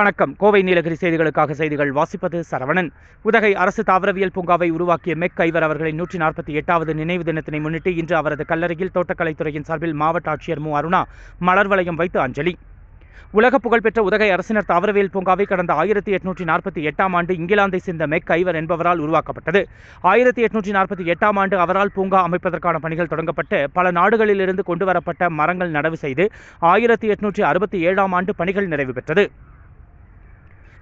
வணக்கம். கோவை நீலகிரி செய்திகளுக்காக செய்திகள் வாசிப்பது சரவணன். உதகை அரசு தாவரவியல் பூங்காவை உருவாக்கிய மெக் ஐவர் அவர்களின் நூற்றி நாற்பத்தி எட்டாவது நினைவு தினத்தினை முன்னிட்டு இன்று அவரது கல்லறையில் தோட்டக்கலைத்துறையின் சார்பில் மாவட்ட ஆட்சியர் மு. அருணா மலர் வளையம் வைத்து அஞ்சலி. உலக புகழ்பெற்ற உதகை அரசினர் தாவரவியல் பூங்காவை கடந்த ஆயிரத்தி எட்நூற்றி நாற்பத்தி எட்டாம் ஆண்டு இங்கிலாந்தை சேர்ந்த மெக் ஐவர் என்பவரால் உருவாக்கப்பட்டது. ஆயிரத்தி எட்நூற்றி நாற்பத்தி எட்டாம் ஆண்டு அவரால் பூங்கா அமைப்பதற்கான பணிகள் தொடங்கப்பட்டு பல நாடுகளிலிருந்து கொண்டுவரப்பட்ட மரங்கள் நடவு செய்து ஆயிரத்தி எட்நூற்றி அறுபத்தி ஏழாம் ஆண்டு பணிகள் நிறைவு பெற்றது.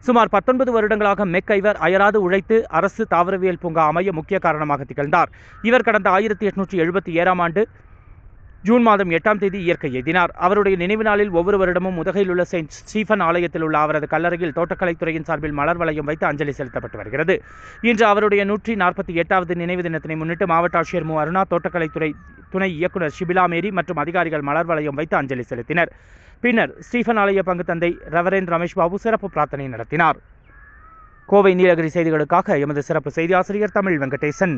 சுமார் பத்தொன்பது வருடங்களாக மெக்கைவர் அயராது உழைத்து அரசு தாவரவியல் பூங்கா அமைய முக்கிய காரணமாக திகழ்ந்தார். இவர் கடந்த ஆயிரத்தி எட்நூற்றி எழுபத்தி ஏழாம் ஆண்டு ஜூன் மாதம் எட்டாம் தேதி இயற்கை எய்தினார் அவருடைய நினைவு நாளில் ஒவ்வொரு வருடமும் உதகையில் உள்ள செயின்ட் ஸ்டீஃபன் ஆலயத்தில் உள்ள அவரது கல்லறையில் தோட்டக்கலைத்துறையின் சார்பில் மலர் வளையம் வைத்து அஞ்சலி செலுத்தப்பட்டு வருகிறது. இன்று அவருடைய நூற்றி நாற்பத்தி எட்டாவது நினைவு தினத்தினை முன்னிட்டு மாவட்ட ஆட்சியர் மு. அருணா தோட்டக்கலைத்துறை துணை இயக்குநர் ஷிபிலா மேரி மற்றும் அதிகாரிகள் மலர் வளையம் வைத்து அஞ்சலி செலுத்தினர். பின்னர் ஸ்டீஃபன் ஆலய பங்கு தந்தை ரவரேன் ரமேஷ் பாபு சிறப்பு பிரார்த்தனை நடத்தினார். கோவை நீலகிரி செய்திகளுக்காக எமது சிறப்பு செய்தி ஆசிரியர் தமிழ் வெங்கடேசன்.